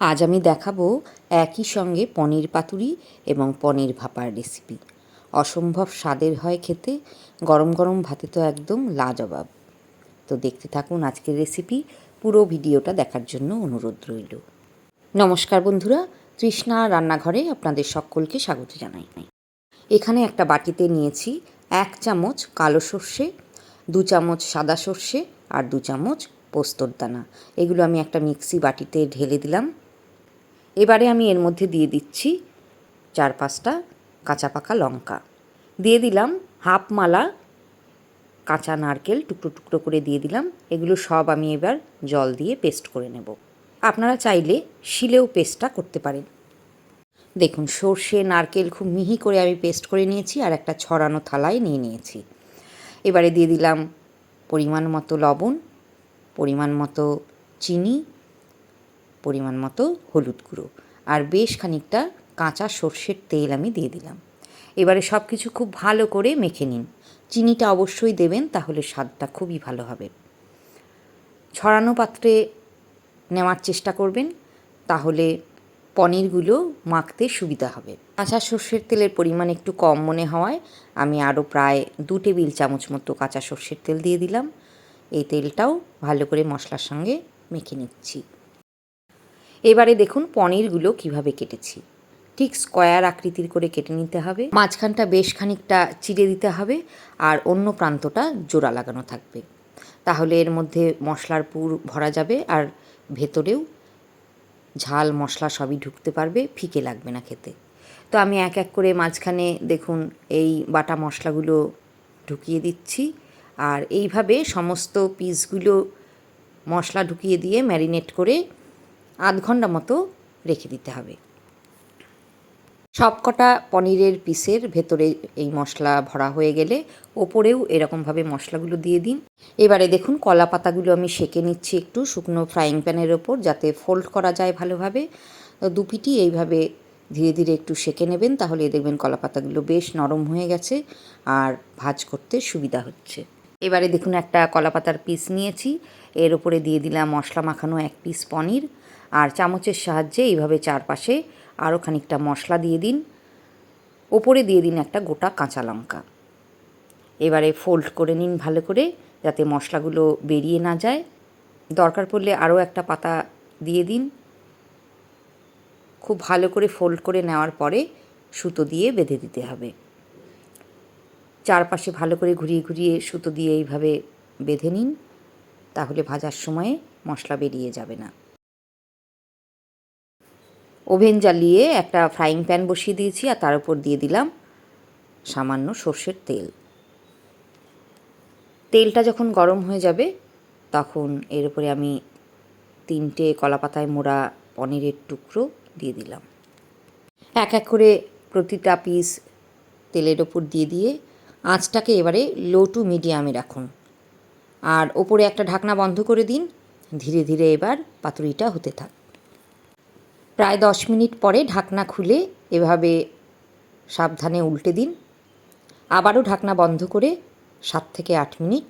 আজ আমি দেখাবো একই সঙ্গে পনির পাতুরি এবং পনির ভাপার রেসিপি অসম্ভব স্বাদের হয় খেতে, গরম গরম ভাতে তো একদম লাজবাব। তো দেখতে থাকুন আজকের রেসিপি পুরো ভিডিওটা দেখার জন্য অনুরোধ রইল। নমস্কার বন্ধুরা, তৃষ্ণা রান্নাঘরে আপনাদের সকলকে স্বাগত জানাই এখানে একটা বাটিতে নিয়েছি এক চামচ কালো সর্ষে, দু চামচ সাদা সর্ষে আর দু চামচ পোস্তর দানা। এগুলো আমি একটা মিক্সি বাটিতে ঢেলে দিলাম। এবারে আমি এর মধ্যে দিয়ে দিচ্ছি চার পাঁচটা কাঁচা পাকা লঙ্কা। দিয়ে দিলাম হাফ মালা কাঁচা নারকেল টুকরো টুকরো করে দিয়ে দিলাম। এগুলো সব আমি এবার জল দিয়ে পেস্ট করে নেব। আপনারা চাইলে শিলেও পেস্টটা করতে পারেন। দেখুন, সর্ষে, নারকেল খুব মিহি করে আমি পেস্ট করে নিয়েছি আর একটা ছড়ানো থালায় নিয়ে নিয়েছি। এবারে দিয়ে দিলাম পরিমাণ মতো লবণ, পরিমাণ মতো চিনি পরিমাণ মতো হলুদ গুঁড়ো আর বেশ খানিকটা কাঁচা সর্ষের তেল আমি দিয়ে দিলাম। এবারে সব কিছু খুব ভালো করে মেখে নিন। চিনিটা অবশ্যই দেবেন, তাহলে স্বাদটা খুবই ভালো হবে। ছড়ানো পাত্রে নেওয়ার চেষ্টা করবেন, তাহলে পনিরগুলো মাখতে সুবিধা হবে। কাঁচা সর্ষের তেলের পরিমাণ একটু কম মনে হওয়ায় আমি আরও প্রায় দু টেবিল চামচ মতো কাঁচা সর্ষের তেল দিয়ে দিলাম। এই তেলটাও ভালো করে মশলার সঙ্গে মেখে নিচ্ছি। এবারে দেখুন পনিরগুলো কীভাবে কেটেছি। ঠিক স্কোয়ার আকৃতির করে কেটে নিতে হবে। মাঝখানটা বেশ খানিকটা চিড়ে দিতে হবে আর অন্য প্রান্তটা জোড়া লাগানো থাকবে। তাহলে এর মধ্যে মশলার পুর ভরা যাবে আর ভেতরেও ঝাল মশলা সবই ঢুকতে পারবে, ফিকে লাগবে না খেতে। তো আমি এক এক করে মাঝখানে দেখুন এই বাটা মশলাগুলো ঢুকিয়ে দিচ্ছি আর এইভাবে সমস্ত পিসগুলো মশলা ঢুকিয়ে দিয়ে ম্যারিনেট করে আধ ঘণ্টা মতো রেখে দিতে হবে। সবকটা পনিরের পিসের ভেতরে এই মশলা ভরা হয়ে গেলে ওপরেও এরকমভাবে মশলাগুলো দিয়ে দিন। এবারে দেখুন কলা পাতাগুলো আমি সেকে নিচ্ছি একটু শুকনো ফ্রাইং প্যানের ওপর যাতে ফোল্ড করা যায় ভালোভাবে। দুপিটি এইভাবে ধীরে ধীরে একটু সেকে নেবেন তাহলে দেখবেন কলা পাতাগুলো বেশ নরম হয়ে গেছে আর ভাজ করতে সুবিধা হচ্ছে। এবারে দেখুন একটা কলা পাতার পিস নিয়েছি। এর ওপরে দিয়ে দিলাম মশলা মাখানো এক পিস পনির। আর চামচের সাহায্যে এইভাবে চারপাশে আরও খানিকটা মশলা দিয়ে দিন। ওপরে দিয়ে দিন একটা গোটা কাঁচা লঙ্কা। এবারে ফোল্ড করে নিন ভালো করে, যাতে মশলাগুলো বেরিয়ে না যায়। দরকার পড়লে আরও একটা পাতা দিয়ে দিন। খুব ভালো করে ফোল্ড করে নেওয়ার পরে সুতো দিয়ে বেঁধে দিতে হবে। চারপাশে ভালো করে ঘুরিয়ে ঘুরিয়ে সুতো দিয়ে এইভাবে বেঁধে নিন। তাহলে ভাজার সময়ে মশলা বেরিয়ে যাবে না। ওভেন জ্বালিয়ে একটা ফ্রাইং প্যান বসিয়ে দিয়েছি আর তার উপর দিয়ে দিলাম সামান্য সর্ষের তেল। তেলটা যখন গরম হয়ে যাবে, তখন এর উপরে আমি তিনটে কলাপাতায় মোড়া পনিরের টুকরো দিয়ে দিলাম। এক এক করে প্রতিটা পিস তেলের ওপর দিয়ে দিয়ে আঁচটাকে এবারে লো টু মিডিয়ামে রাখুন। আর ওপরে একটা ঢাকনা বন্ধ করে দিন। ধীরে ধীরে এবার পাতুরিটা হতে থাক। প্রায় দশ মিনিট পরে ঢাকনা খুলে এভাবে সাবধানে উল্টে দিন। আবারও ঢাকনা বন্ধ করে সাত থেকে আট মিনিট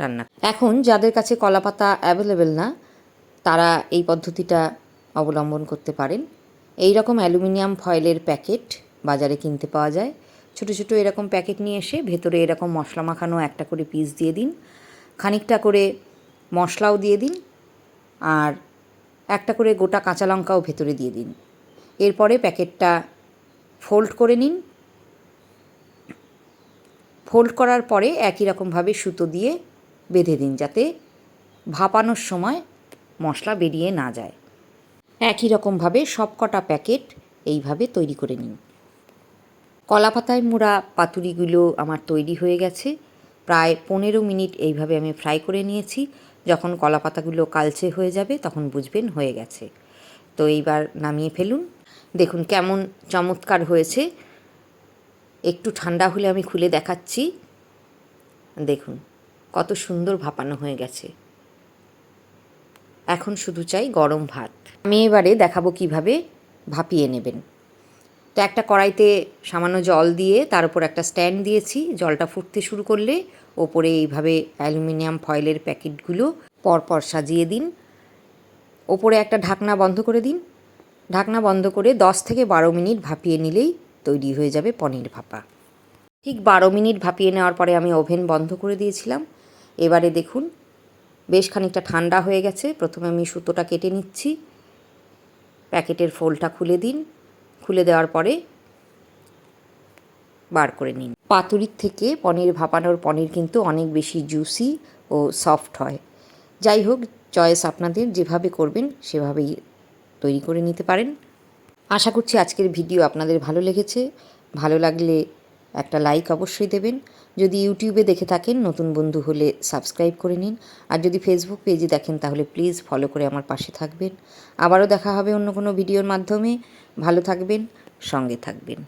রান্না এখন যাদের কাছে কলাপাতা অ্যাভেলেবেল না, তারা এই পদ্ধতিটা অবলম্বন করতে পারেন। এই রকম অ্যালুমিনিয়াম ফয়েলের প্যাকেট বাজারে কিনতে পাওয়া যায়। ছোট ছোট এরকম প্যাকেট নিয়ে এসে ভেতরে এরকম মশলা মাখানো একটা করে পিস দিয়ে দিন। খানিকটা করে মশলাও দিয়ে দিন। আর একটা করে গোটা কাঁচা লঙ্কাও ভেতরে দিয়ে দিন। এরপরে প্যাকেটটা ফোল্ড করে নিন। ফোল্ড করার পরে একই রকমভাবে সুতো দিয়ে বেঁধে দিন যাতে ভাপানোর সময় মশলা বেরিয়ে না যায়। একই রকমভাবে সব কটা প্যাকেট এইভাবে তৈরি করে নিন। কলা পাতায় মোড়া পাতুরিগুলো আমার তৈরি হয়ে গেছে। প্রায় পনেরো মিনিট এইভাবে আমি ফ্রাই করে নিয়েছি। যখন কলা পাতাগুলো কালচে হয়ে যাবে তখন বুঝবেন হয়ে গেছে। তো এইবার নামিয়ে ফেলুন। দেখুন কেমন চমৎকার হয়েছে। একটু ঠান্ডা হলে আমি খুলে দেখাচ্ছি। দেখুন কত সুন্দর ভাপানো হয়ে গেছে। এখন শুধু চাই গরম ভাত। আমি এবারে দেখাবো কীভাবে ভাপিয়ে নেবেন। তো একটা কড়াইতে সামান্য জল দিয়ে তার উপর একটা স্ট্যান্ড দিয়েছি। জলটা ফুটতে শুরু করলে ওপরে এইভাবে অ্যালুমিনিয়াম ফয়েলের প্যাকেটগুলো পরপর সাজিয়ে দিন। ওপরে একটা ঢাকনা বন্ধ করে দিন। ঢাকনা বন্ধ করে দশ থেকে বারো মিনিট ভাপিয়ে নিলেই তৈরি হয়ে যাবে পনির ভাপা। ঠিক বারো মিনিট ভাপিয়ে নেওয়ার পরে আমি ওভেন বন্ধ করে দিয়েছিলাম। এবারে দেখুন, বেশ খানিকটা ঠান্ডা হয়ে গেছে। প্রথমে আমি সুতোটা কেটে নিচ্ছি। প্যাকেটের ফোলটা খুলে দিন। খুলে দেওয়ার পরে বার করে নিন। পাতুরির থেকে পনির ভাপানোর পনির কিন্তু অনেক বেশি জুসি ও সফট হয়। যাই হোক চয়েস আপনাদের, যেভাবে করবেন, সেভাবেই তৈরি করে নিতে পারেন। আশা করছি আজকের ভিডিও আপনাদের ভালো লেগেছে। ভালো লাগলে একটা লাইক অবশ্যই দেবেন। যদি ইউটিউবে দেখে থাকেন, নতুন বন্ধু হলে সাবস্ক্রাইব করে নিন। আর যদি ফেসবুক পেজে দেখেন, তাহলে প্লিজ ফলো করে আমার পাশে থাকবেন। আবারও দেখা হবে অন্য কোনো ভিডিওর মাধ্যমে। ভালো থাকবেন, সঙ্গে থাকবেন।